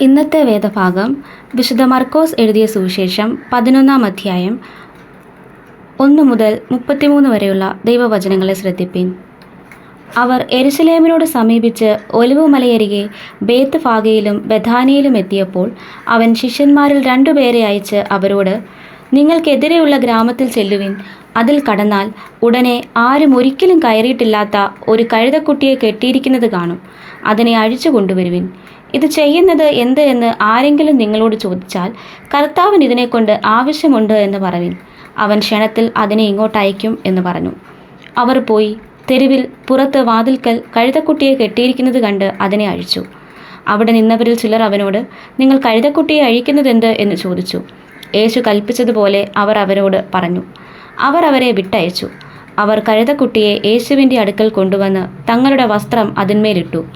ഇന്നത്തെ വേദഭാഗം വിശുദ്ധ മർക്കോസ് എഴുതിയ സുവിശേഷം പതിനൊന്നാം അധ്യായം ഒന്ന് മുതൽ മുപ്പത്തിമൂന്ന് വരെയുള്ള ദൈവവചനങ്ങളെ ശ്രദ്ധിപ്പിൻ. അവർ എരുസലേമിനോട് സമീപിച്ച് ഒലിവ് മലയരികെ ബേത്ത് ഫാഗയിലും ബഥാനിയിലും എത്തിയപ്പോൾ അവൻ ശിഷ്യന്മാരിൽ രണ്ടുപേരെ അയച്ച് അവരോട് നിങ്ങൾക്കെതിരെയുള്ള ഗ്രാമത്തിൽ ചെല്ലുവിൻ. അതിൽ കടന്നാൽ ഉടനെ ആരും ഒരിക്കലും കയറിയിട്ടില്ലാത്ത ഒരു കഴുതക്കുട്ടിയെ കെട്ടിയിരിക്കുന്നത് കാണും. അതിനെ അഴിച്ചു കൊണ്ടുവരുവിൻ. ഇത് ചെയ്യുന്നത് എന്ത് എന്ന് ആരെങ്കിലും നിങ്ങളോട് ചോദിച്ചാൽ കർത്താവിന് ഇതിനെക്കൊണ്ട് ആവശ്യമുണ്ട് എന്ന് പറവിൻ. അവൻ ക്ഷണത്തിൽ അതിനെ ഇങ്ങോട്ടയക്കും എന്ന് പറഞ്ഞു. അവർ പോയി തെരുവിൽ പുറത്ത് വാതിൽക്കൽ കഴുതക്കുട്ടിയെ കെട്ടിയിരിക്കുന്നത് കണ്ട് അതിനെ അഴിച്ചു. അവിടെ നിന്നവരിൽ ചിലർ അവനോട് നിങ്ങൾ കഴുതക്കുട്ടിയെ അഴിക്കുന്നതെന്ത് എന്ന് ചോദിച്ചു. യേശു കൽപ്പിച്ചതുപോലെ അവർ അവരോട് പറഞ്ഞു. അവർ അവരെ വിട്ടയച്ചു. അവർ കഴുതക്കുട്ടിയെ യേശുവിന്റെ അടുക്കൽ കൊണ്ടുവന്ന് തങ്ങളുടെ വസ്ത്രം അതിന്മേലിട്ടു.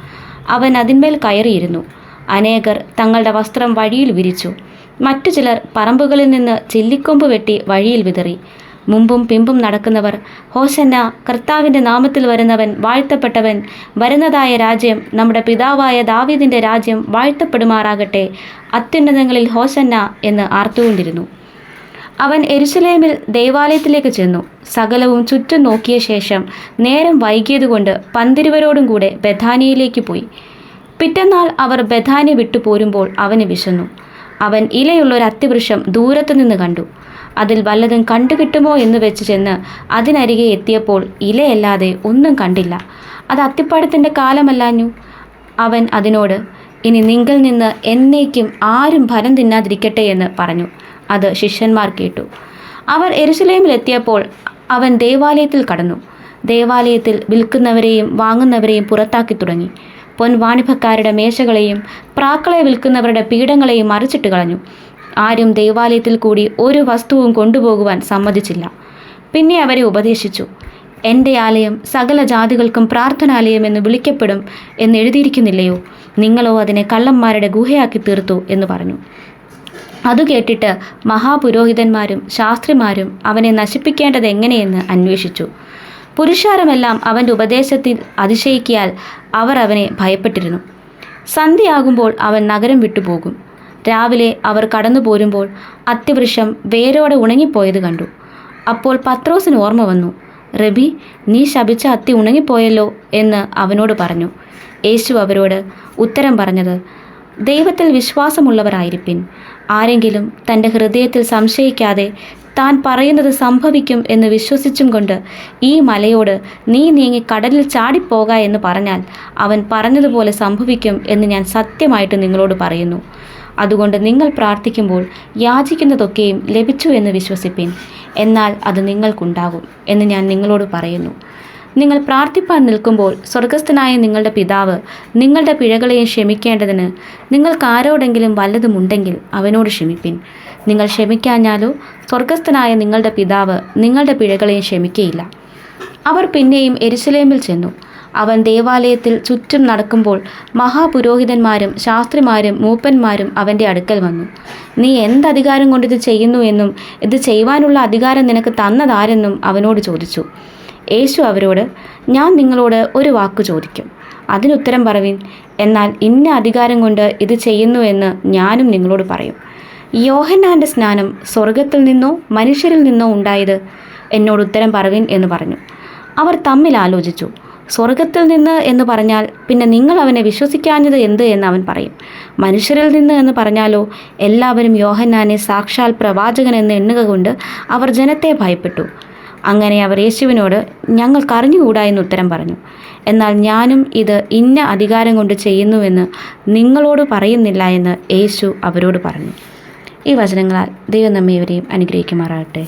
അവൻ അതിന്മേൽ കയറിയിരുന്നു. അനേകർ തങ്ങളുടെ വസ്ത്രം വഴിയിൽ വിരിച്ചു. മറ്റു ചിലർ പറമ്പുകളിൽ നിന്ന് ചില്ലിക്കൊമ്പ് വെട്ടി വഴിയിൽ വിതറി. മുമ്പും പിമ്പും നടക്കുന്നവർ ഹോശന്ന കർത്താവിന്റെ നാമത്തിൽ വരുന്നവൻ വാഴ്ത്തപ്പെട്ടവൻ വരുന്നതായ രാജ്യം നമ്മുടെ പിതാവായ ദാവീദിന്റെ രാജ്യം വാഴ്ത്തപ്പെടുമാറാകട്ടെ അത്യുന്നതങ്ങളിൽ ഹോശന്ന എന്ന് ആർത്തുകൊണ്ടിരുന്നു. അവൻ എരുസലേമിൽ ദേവാലയത്തിലേക്ക് ചെന്നു. സകലവും ചുറ്റും നോക്കിയ ശേഷം നേരം വൈകിയതുകൊണ്ട് പന്തിരുവരോടും കൂടെ ബഥാനിയയിലേക്ക് പോയി. പിറ്റന്നാൾ അവർ ബഥാനി വിട്ടു പോരുമ്പോൾ അവന് വിശന്നു. അവൻ ഇലയുള്ള ഒരു അത്തിവൃക്ഷം ദൂരത്തുനിന്ന് കണ്ടു. അതിൽ വല്ലതും കണ്ടുകിട്ടുമോ എന്ന് വെച്ച് ചെന്ന് അതിനരികെ എത്തിയപ്പോൾ ഇലയല്ലാതെ ഒന്നും കണ്ടില്ല. അത് അത്തിപ്പഴത്തിന്റെ കാലമല്ലാഞ്ഞു? അവൻ അതിനോട് ഇനി നിങ്കിൽ നിന്ന് എന്നേക്കും ആരും ഫലം തിന്നാതിരിക്കട്ടെ എന്ന് പറഞ്ഞു. അത് ശിഷ്യന്മാർ കേട്ടു. അവർ എരുസലേമിലെത്തിയപ്പോൾ അവൻ ദേവാലയത്തിൽ കടന്നു. ദേവാലയത്തിൽ വിൽക്കുന്നവരെയും വാങ്ങുന്നവരെയും പുറത്താക്കി തുടങ്ങി. പൊൻവാണിഭക്കാരുടെ മേശകളെയും പ്രാക്കളെ വിൽക്കുന്നവരുടെ പീഠങ്ങളെയും മറിച്ചിട്ട് കളഞ്ഞു. ആരും ദേവാലയത്തിൽ കൂടി ഒരു വസ്തുവും കൊണ്ടുപോകുവാൻ സമ്മതിച്ചില്ല. പിന്നെ അവരെ ഉപദേശിച്ചു. എന്റെ ആലയം സകല ജാതികൾക്കും പ്രാർത്ഥനാലയം എന്ന് വിളിക്കപ്പെടും എന്ന് എഴുതിയിരിക്കുന്നില്ലയോ? നിങ്ങളോ അതിനെ കള്ളന്മാരുടെ ഗുഹയാക്കി തീർത്തു എന്ന് പറഞ്ഞു. അതു കേട്ടിട്ട് മഹാപുരോഹിതന്മാരും ശാസ്ത്രിമാരും അവനെ നശിപ്പിക്കേണ്ടത് എങ്ങനെയെന്ന് അന്വേഷിച്ചു. പുരുഷാരമെല്ലാം അവന്റെ ഉപദേശത്തിൽ അതിശയിക്കിയാൽ അവർ അവനെ ഭയപ്പെട്ടിരുന്നു. സന്ധ്യയാകുമ്പോൾ അവൻ നഗരം വിട്ടുപോകും. രാവിലെ അവർ കടന്നു പോരുമ്പോൾ അത്യവൃക്ഷം വേരോടെ ഉണങ്ങിപ്പോയത് കണ്ടു. അപ്പോൾ പത്രോസിന് ഓർമ്മ വന്നു റബി നീ ശപിച്ച അത്തി ഉണങ്ങിപ്പോയല്ലോ എന്ന് അവനോട് പറഞ്ഞു. യേശു അവരോട് ഉത്തരം പറഞ്ഞത് ദൈവത്തിൽ വിശ്വാസമുള്ളവരായിരിപ്പിൻ. ആരെങ്കിലും തന്റെ ഹൃദയത്തിൽ സംശയിക്കാതെ താൻ പറയുന്നത് സംഭവിക്കും എന്ന് വിശ്വസിച്ചും കൊണ്ട് ഈ മലയോട് നീ നീങ്ങി കടലിൽ ചാടിപ്പോക എന്ന് പറഞ്ഞാൽ അവൻ പറഞ്ഞതുപോലെ സംഭവിക്കും എന്ന് ഞാൻ സത്യമായിട്ട് നിങ്ങളോട് പറയുന്നു. അതുകൊണ്ട് നിങ്ങൾ പ്രാർത്ഥിക്കുമ്പോൾ യാചിക്കുന്നതൊക്കെയും ലഭിച്ചു എന്ന് വിശ്വസിപ്പിൻ. എന്നാൽ അത് നിങ്ങൾക്കുണ്ടാകും എന്ന് ഞാൻ നിങ്ങളോട് പറയുന്നു. നിങ്ങൾ പ്രാർത്ഥിപ്പാൻ നിൽക്കുമ്പോൾ സ്വർഗസ്ഥനായ നിങ്ങളുടെ പിതാവ് നിങ്ങളുടെ പിഴകളെയും ക്ഷമിക്കേണ്ടതിന് നിങ്ങൾക്ക് ആരോടെങ്കിലും വല്ലതുമുണ്ടെങ്കിൽ അവനോട് ക്ഷമിപ്പിൻ. നിങ്ങൾ ക്ഷമിക്കാഞ്ഞാലോ സ്വർഗസ്ഥനായ നിങ്ങളുടെ പിതാവ് നിങ്ങളുടെ പിഴകളെയും ക്ഷമിക്കയില്ല. അവർ പിന്നെയും എരുസലേമിൽ ചെന്നു. അവൻ ദേവാലയത്തിൽ ചുറ്റും നടക്കുമ്പോൾ മഹാപുരോഹിതന്മാരും ശാസ്ത്രിമാരും മൂപ്പന്മാരും അവന്റെ അടുക്കൽ വന്നു. നീ എന്ത് അധികാരം കൊണ്ട് ചെയ്യുന്നു എന്നും ഇത് ചെയ്യുവാനുള്ള അധികാരം നിനക്ക് തന്നതാരെന്നും അവനോട് ചോദിച്ചു. യേശു അവരോട് ഞാൻ നിങ്ങളോട് ഒരു വാക്ക് ചോദിക്കും. അതിനുത്തരം പറവിൻ എന്നാൽ ഇന്ന അധികാരം കൊണ്ട് ഇത് ചെയ്യുന്നു എന്ന് ഞാനും നിങ്ങളോട് പറയും. യോഹന്നാന്റെ സ്നാനം സ്വർഗത്തിൽ നിന്നോ മനുഷ്യരിൽ നിന്നോ ഉണ്ടായത് എന്നോട് ഉത്തരം പറവിൻ എന്ന് പറഞ്ഞു. അവർ തമ്മിൽ ആലോചിച്ചു. സ്വർഗത്തിൽ നിന്ന് എന്ന് പറഞ്ഞാൽ പിന്നെ നിങ്ങൾ അവനെ വിശ്വസിക്കാഞ്ഞത് എന്ത് എന്ന് അവൻ പറയും. മനുഷ്യരിൽ നിന്ന് എന്ന് പറഞ്ഞാലോ എല്ലാവരും യോഹന്നാനെ സാക്ഷാൽ പ്രവാചകൻ എന്ന് എണ്ണുക കൊണ്ട് അവർ ജനത്തെ ഭയപ്പെട്ടു. അങ്ങനെ അവർ യേശുവിനോട് ഞങ്ങൾക്കറിഞ്ഞുകൂടാ എന്ന് ഉത്തരം പറഞ്ഞു. എന്നാൽ ഞാനും ഇത് ഇന്ന അധികാരം കൊണ്ട് ചെയ്യുന്നുവെന്ന് നിങ്ങളോട് പറയുന്നില്ല എന്ന് യേശു അവരോട് പറഞ്ഞു. ഈ വചനങ്ങളാൽ ദൈവം നമ്മെ ഇവരെയും അനുഗ്രഹിക്കുമാറാകട്ടെ.